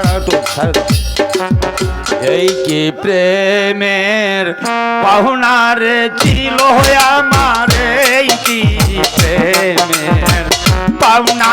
দাও। এই কি প্রেমের পাহুনার ছিল আমার এই কি প্রেমের পাহুনা